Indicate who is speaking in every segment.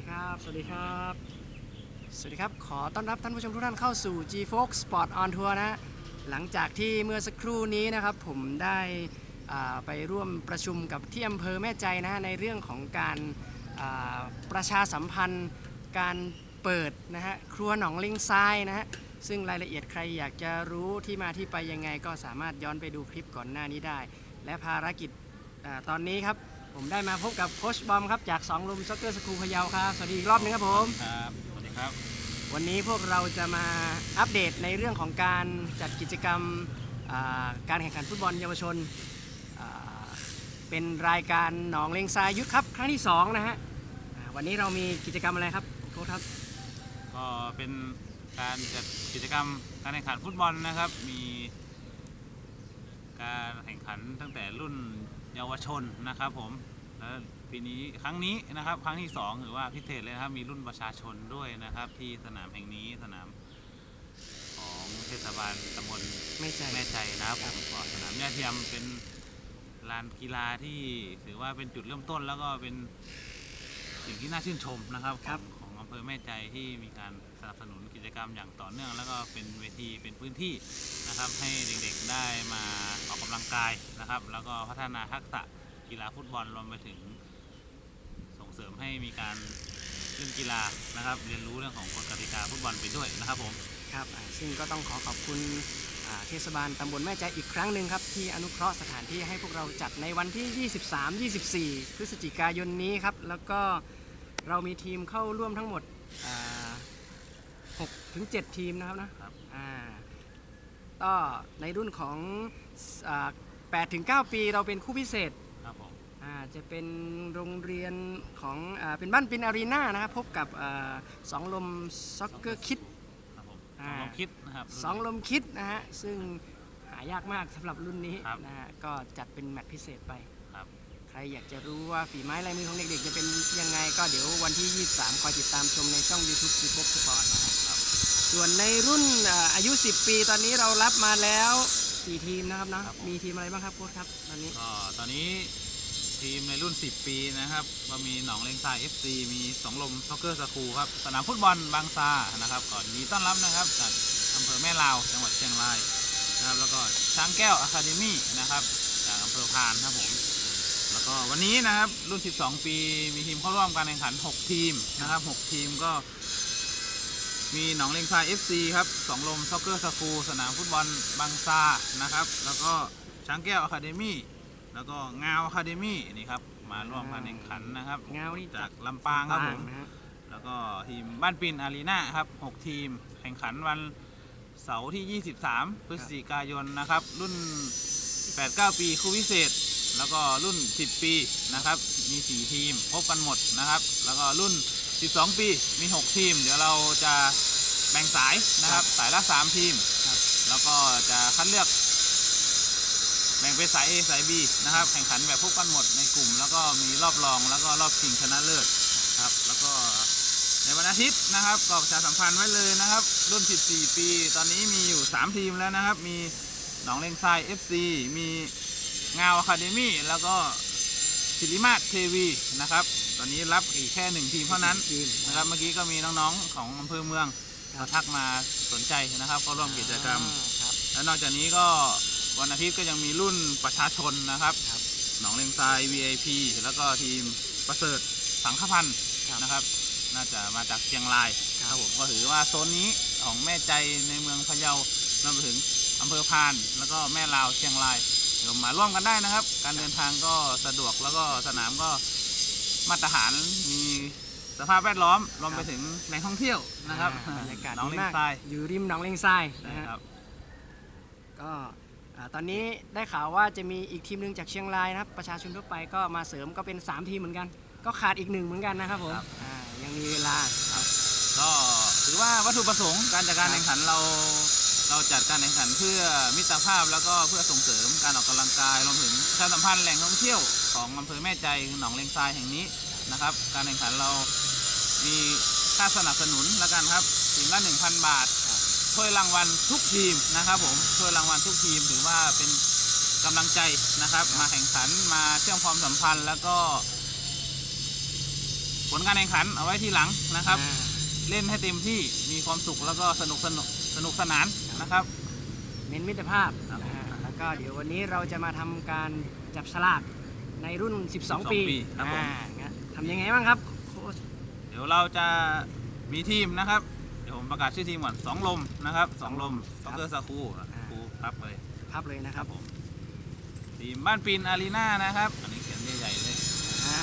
Speaker 1: ดีครับ สวัสดีครับ สวัสดีครับ ขอต้อนรับท่านผู้ชมทุกท่านเข้าสู่ G Fox Sport on Tour นะฮะหลังจากที่เมื่อสักครู่นี้นะครับ ผมได้ไปร่วมประชุมกับที่อำเภอแม่ใจนะฮะในเรื่องของการประชาสัมพันธ์ การเปิดนะฮะครัวหนองลิงทรายนะฮะซึ่งรายละเอียดใครอยากจะรู้ที่มาที่ไปยังไงก็สามารถย้อนไปดูคลิปก่อนหน้านี้ได้ และภารกิจอตอนนี้ครับ ผมได้มาพบกับโคชบอมครับจากสองลุมซ็อกเกอร์สคูลพะเยาครับสวัสดีอีกรอบหนึงครับผม
Speaker 2: ครับสวัสดีครับ
Speaker 1: วันนี้พวกเราจะมาอัปเดตในเรื่องของการจัดกิจกรรมอ่าการแข่งขันฟุตบอลเยาวชนอ่าเป็นรายการหนองเลงทรายยุทธครับ ครั้งที่2นะฮะอ่าวันนี้เรามีกิจกรรมอะไรครับโค้ชครับ
Speaker 2: ก็เป็นการจัดกิจกรรมการแข่งขันฟุตบอลนะครับ มี การแข่งขันตั้งแต่รุ่น เยาวชนนะครับผมแล้วปีนี้ครั้งนี้นะครับ ครั้งที่สองหรือว่าพิเศษเลยนะครับมีรุ่นประชาชนด้วยนะครับ ที่สนามแห่งนี้สนามของเทศบาลตำบล
Speaker 1: ไม่ใช่
Speaker 2: แม่ใจนะครับผมก็สนามหญ้าเทียมเป็นลานกีฬาที่ถือว่าเป็นจุดเริ่มต้นแล้วก็เป็นสิ่งที่น่าชื่นชมนะครับ
Speaker 1: ครับ
Speaker 2: ของของอำ เภอแม่ใจที่มีการสนับสนุนกิจกรรมอย่างต่อเนื่อง แล้วก็เป็นเวทีเป็นพื้นที่นะครับให้เด็กๆได้มาออกกำลังกายนะครับ แล้วก็พัฒนาทักษะกีฬาฟุตบอลรวมไปถึง ส่งเสริมให้มีการเล่นกีฬานะครับ เรียนรู้เรื่องของกฎกติกาฟุตบอลไปด้วยนะครับผม
Speaker 1: ครับซึ่งก็ต้องขอขอบคุณเทศบาลตำบลแม่ใจอีกครั้งหนึ่งครับ ที่อนุเคราะห์สถานที่ให้พวกเราจัดในวันที่ 23-24 พฤศจิกายนนี้ครับ แล้วก็ เรามีทีมเข้าร่วมทั้งหมดอ่า6ถึง7ทีมนะครับนะครับอ่าก็ในรุ่นของอ่า8ถึง9ปีเราเป็นคู่พิเศษ
Speaker 2: ครับผม
Speaker 1: อ่าจะเป็นโรงเรียนของอาเป็นบ้านปินอารีนานะครับพบกับอาสองลมซ็อกเกอร์คิด
Speaker 2: ครับผม
Speaker 1: อ่า
Speaker 2: ลองคิดนะครับ
Speaker 1: สองลมคิดนะฮะซึ่งหายากมากสำหรับรุ่นนี้
Speaker 2: ครับ
Speaker 1: นะฮะก็จัดเป็นแมตช์พิเศษไป
Speaker 2: ครับ
Speaker 1: ใครอยากจะรู้ว่าฝีไม้ลายมือของเด็กๆ จะเป็นยังไง ก็เดี๋ยววันที่ 23 คอยติดตามชมในช่อง YouTube ซีบ็อกสปอร์ตนะฮะส่วนในรุ่นอ่าอายุ 10 ปีตอนนี้เรารับมาแล้ว 4 ทีมนะครับเนาะ
Speaker 2: ครับผม
Speaker 1: มีทีมอะไรบ้างครับโค้ชครับตอนนี้
Speaker 2: ก็ตอนนี้ทีมในรุ่น 10 ปีนะครับ ก็มีหนองเลงทราย FC มีสองลมซ็อกเกอร์สคูลครับ สนามฟุตบอลบางซานะครับก่อนดีต้อนรับนะครับจากอำเภอแม่ลาว จังหวัดเชียงรายนะครับ แล้วก็ช้างแก้วอะคาเดมี่นะครับ จากอำเภอพานครับผม แล้วก็วันนี้นะครับรุ่น 12 ปีมีทีมเข้าร่วมการแข่งขัน 6 ทีมนะครับ6ทีมก็ มีหนองเลงทราย FC ครับสองลมซ็อกเกอร์สคูลสนามฟุตบอลบางซานะครับ แล้วก็ช้างแก้วอะคาเดมี่แล้วก็งาวอะคาเดมี่นี่ครับมาร่วมการแข่งขันนะครับ
Speaker 1: เงานี่
Speaker 2: จากลำปางครับผม
Speaker 1: นะฮะ
Speaker 2: แล้วก็ทีมบ้านปินอารีนาครับ 6 ทีมแข่งขันวันเสาร์ที่ 23 พฤศจิกายนนะครับ รุ่น 8-9 ปีคู่พิเศษ แล้วก็รุ่น 10 ปีนะครับ มี 4 ทีมพบกันหมดนะครับ แล้วก็รุ่น 12 ปีมี 6 ทีม เดี๋ยวเราจะแบ่งสายนะครับ สายละ 3 ทีม
Speaker 1: ครับ
Speaker 2: แล้วก็จะคัดเลือก แบ่งเป็นสาย A สาย B นะครับ แข่งขันแบบพบกันหมดในกลุ่ม แล้วก็มีรอบรอง แล้วก็รอบชิงชนะเลิศครับ แล้วก็ในวันอาทิตย์นะครับก็ประชาสัมพันธ์ไว้เลยนะครับ รุ่น 14 ปี ตอนนี้มีอยู่ 3 ทีมแล้วนะครับ มีหนองเลงทราย FC มี งาวอะคาเดมี่แล้วก็ศิริมาศเทวีนะครับ ตอนนี้รับอีกแค่หนึ่งทีมเท่านั้น
Speaker 1: ทีม
Speaker 2: นะครับ เมื่อกี้ก็มีน้องๆของอำเภอเมือง
Speaker 1: ครับ
Speaker 2: เขาทักมาสนใจนะครับเข้าร่วมกิจกรรม
Speaker 1: อ่าครับ
Speaker 2: และนอกจากนี้ก็วันอาทิตย์ก็ยังมีรุ่นประชาชนนะครับ
Speaker 1: ครับ
Speaker 2: หนองเลงทราย VIP แล้วก็ทีมประเสริฐสังฆพันธ์
Speaker 1: ครับ
Speaker 2: นะครับ น่าจะมาจากเชียงราย
Speaker 1: ครับ
Speaker 2: ผมก็ถือว่าโซนนี้ของแม่ใจในเมืองพะเยารวมไปถึงอำเภอพาน แล้วก็แม่ลาวเชียงราย เดี๋ยวมาร่วมกันได้นะครับ การเดินทางก็สะดวกแล้วก็สนามก็มาตรฐานมีสภาพแวดล้อมรวมไปถึงแหล่งท่องเที่ยวนะครับ
Speaker 1: อ่าบรรยากาศ
Speaker 2: หนอง
Speaker 1: ดี
Speaker 2: เลง
Speaker 1: มาก
Speaker 2: ทราย
Speaker 1: อยู่ริมหนองเลงทรายนะ
Speaker 2: นะ
Speaker 1: ฮะ
Speaker 2: ครับ
Speaker 1: ก็อ่าตอนนี้ได้ข่าวว่าจะมีอีกทีมหนึ่งจากเชียงรายนะครับ ประชาชนทั่วไปก็มาเสริมก็เป็น 3 ทีมเหมือนกัน ก็ขาดอีกหนึ่งเหมือนกันนะครับผม
Speaker 2: ครับ
Speaker 1: อ่ายังมีเวลา
Speaker 2: ก็ถือว่าวัตถุประสงค์การจัดการ
Speaker 1: ครับ
Speaker 2: แข่งขันเรา เราจัดการแข่งขันเพื่อมิตรภาพแล้วก็เพื่อส่งเสริมการออกกำลังกายรวมถึงปรสัมพันธ์แหล่งท่องเที่ยวของอำเภอแม่ใจหนองเลงทรายแห่งนี้นะครับ การแข่งขันเรามีค่าสนับสนุนแล้วกันครับทีมละ1,000 บาทถ้วยรางวัลทุกทีมนะครับผมถ้วยรางวัลทุกทีมถือว่าเป็นกำลังใจนะครับ มาแข่งขันมาเชื่อมความสัมพันธ์แล้วก็ ผลการแข่งขันเอาไว้ทีหลังนะครับ เล่นให้เต็มที่มีความสุขแล้วก็สนุกสนุกสนุกสนานนะครับ
Speaker 1: เน้นมิตรภาพ
Speaker 2: ครับ
Speaker 1: นะฮะแล้วก็เดี๋ยววันนี้เราจะมาทำการจับฉลากในรุ่น 12
Speaker 2: 12
Speaker 1: ปี
Speaker 2: ปีครับผม
Speaker 1: อ่างั้นทำยังไงบ้างครับโค้ช
Speaker 2: เดี๋ยวเราจะมีทีมนะครับ เดี๋ยวผมประกาศชื่อทีมก่อนสองลมนะครับสองลมซ็อกเกอร์ซาคูคูครับเลย
Speaker 1: พับเลยนะ
Speaker 2: ค
Speaker 1: ค
Speaker 2: รั
Speaker 1: รั
Speaker 2: บบผมทีมบ้านปีนอารีนานะครับ อันนี้เขียนใหญ่ๆเลย
Speaker 1: อ่า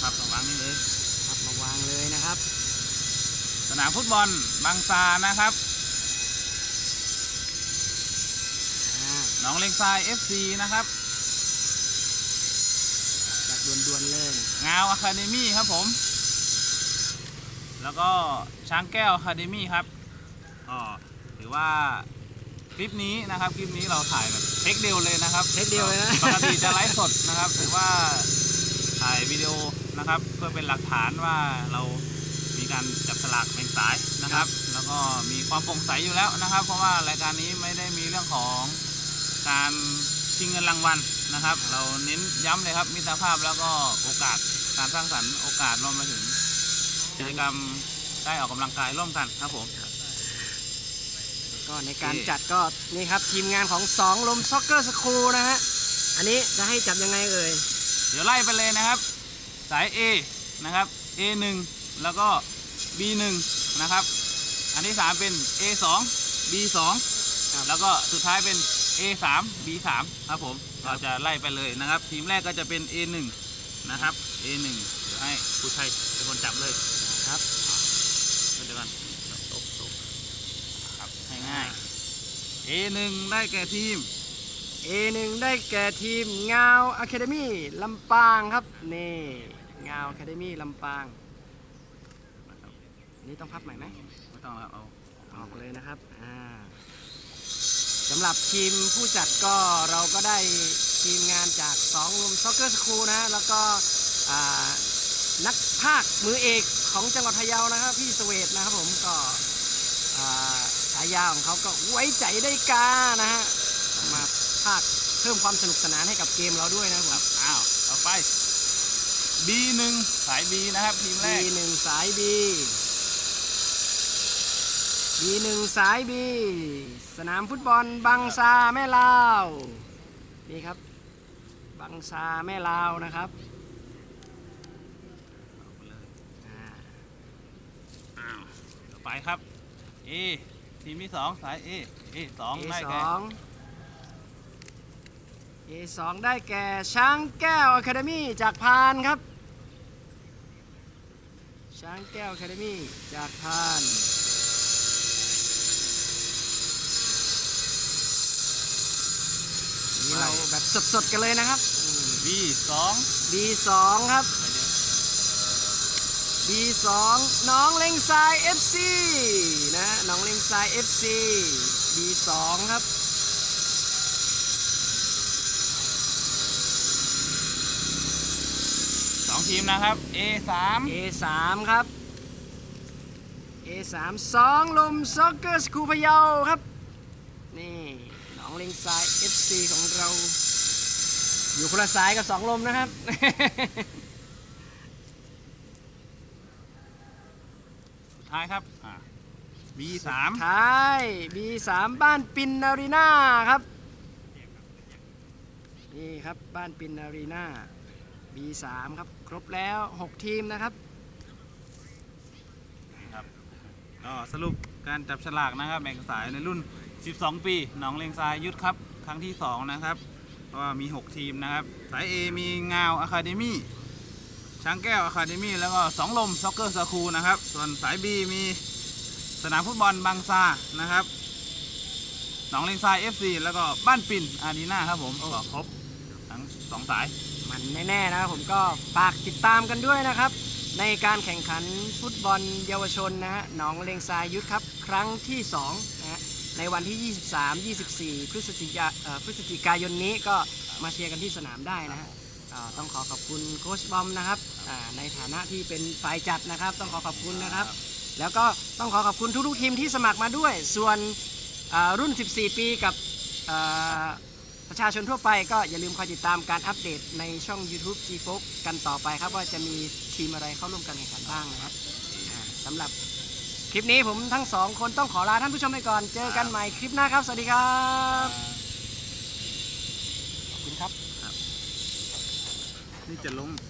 Speaker 2: ครับระวังนี่เลย
Speaker 1: พับมาวางเลยนะครับ
Speaker 2: สนามฟุตบอลบางซานะครับ
Speaker 1: อ่า
Speaker 2: หนองเลงทราย FC นะครับ
Speaker 1: จัดด่วนๆเลย
Speaker 2: งาวอะคาเดมี่ครับผม แล้วก็ช้างแก้วอะคาเดมี่ครับก็ถือว่าคลิปนี้นะครับคลิปนี้เราถ่ายแบบเทคเดียวเลยนะครับ
Speaker 1: เทคเดียวเลยนะ
Speaker 2: ปกติจะไลฟ์สดนะครับ ถือว่าถ่ายวิดีโอนะครับ เพื่อเป็นหลักฐานว่าเรามี การจับสลากเป็นสายนะครับ แล้วก็มีความโปร่งใสอยู่แล้วนะครับ เพราะว่ารายการนี้ไม่ได้มีเรื่องของการชิงเงินรางวัลนะครับ เราเน้นย้ำเลยครับมิตรภาพแล้วก็โอกาสการสร้างสรรค์โอกาสรวมไปถึงกิจกรรมได้ออกกำลังกายร่วมกันครับผม
Speaker 1: ก็ในการ
Speaker 2: นี่
Speaker 1: จัดก็นี่ครับทีมงานของสองลมซ็อกเกอร์สคูลนะฮะอันนี้จะให้จับยังไงเอ่ย
Speaker 2: เดี๋ยวไล่ไปเลยนะครับ สาย A นะครับ A1 แล้วก็ B1 นะครับ อันที่ 3 เป็น A2 B2
Speaker 1: ครับ
Speaker 2: แล้วก็สุดท้ายเป็น A3 B3 ครับผม เราจะไล่ไปเลยนะครับ ทีมแรกก็จะเป็น A1 นะครับ A1 เดี๋ยวให้ผู้ชัยเป็นคนจับเลย
Speaker 1: ครับ
Speaker 2: เดี๋ยวกันตบตบครับให้ง่าย A1 ได้แก่ทีม
Speaker 1: A1 ได้แก่ทีมงาวอะคาเดมี่ลำปางครับ นี่งาวอะคาเดมี่ลำปาง
Speaker 2: นะครับ
Speaker 1: อั นนี่ต้องพับใหม่ไหม
Speaker 2: ไม่ต้องแล้วเอา
Speaker 1: ออกเลยนะครับอ่าสำหรับทีมผู้จัดก็เราก็ได้ทีมงานจากสองลมซ็อกเกอร์สคูลนะฮะแล้วก็อ่านักภาคมือเอกของจังหวัดพะเยานะครับ พี่สเวตนะครับผมก็อ่าฉายาของเขาก็ไว้ใจได้กานะฮะมาภาคเพิ่มความสนุกสนานให้กับเกมเราด้วยนะครับผม
Speaker 2: อ้าวต่อไป B1 สาย B นะครับ ทีมแรก
Speaker 1: B หนึ่งสาย B B หนึ่งสาย B สนามฟุตบอลบางซาแม่ลาวนี่ครับบางซาแม่ลาวนะครับอ่า
Speaker 2: อ้าวต่อไปครับ A ทีมที่2สาย A A 2
Speaker 1: A
Speaker 2: ได้
Speaker 1: ส
Speaker 2: แก่
Speaker 1: อง A สองได้แก่ช้างแก้วอะคาเดมี่จากพานครับ ช้างแก้วอะคาเดมี่จากพาน นี่เราแบบสดๆกันเลยนะครับอืม
Speaker 2: B 2
Speaker 1: B2 ครับ B2 น้องเล็งทราย FC นะน้องเล็งทราย FC B2 ครับ
Speaker 2: สองทีมนะครับ A 3
Speaker 1: A3 ครับ A3 สองลมซ็อกเกอร์สคูพะเยาครับ นี่น้ องเล็งทราย FC ของเรา อยู่คนละสายกับสองลมนะครับ
Speaker 2: สุดท้ายครับอ่า B 3
Speaker 1: ท้าย B3 บ้านปินอารีนาครับ นี่ครับบ้านปินอารีนา B3 ครับ ครบแล้ว 6 ทีมนะครับ
Speaker 2: ครับก็สรุปการจับฉลากนะครับแบ่งสายในรุ่น 12 ปีหนองเลงทรายยุทธครับ ครั้งที่ 2 นะครับ ก็มี 6 ทีมนะครับ สาย A มีงาวอะคาเดมี่ช้างแก้วอะคาเดมี่แล้วก็สองลมซ็อกเกอร์สคูนะครับ ส่วนสาย B มีสนามฟุตบอลบางซานะครับหนองเลงทราย FC แล้วก็บ้านปิ่นอารีนาครับผมก็ครบทั้งสองสาย
Speaker 1: มันแน่ๆนะครับผมก็ฝากติดตามกันด้วยนะครับ ในการแข่งขันฟุตบอลเยาวชนนะฮะหนองเลงทรายยุทธครับ ครั้งที่2นะฮะ ในวันที่ 23 24 พฤศจิกาพฤศจิกายนนี้ก็มาเชียร์กันที่สนามได้นะฮะต้องขอขอบคุณโค้ชบอมนะครับในฐานะที่เป็นฝ่ายจัดนะครับ ต้องขอขอบคุณนะครับ แล้วก็ต้องขอขอบคุณทุกๆทีมที่สมัครมาด้วย ส่วนรุ่น 14 ปีกับประชาชนทั่วไปก็อย่าลืมคอยติดตามการอัปเดตในช่อง YouTube G f o กันต่อไปครับว่าจะมีทีมอะไรเข้าร่วมการแข่งขันบ้างนะครับสำหรับ คลิปนี้ผมทั้งสองคนต้องขอลาท่านผู้ชมไปก่อน เจอกันใหม่คลิปหน้าครับ สวัสดีครับขอบคุณครับ
Speaker 2: นี่จะลงลงไหม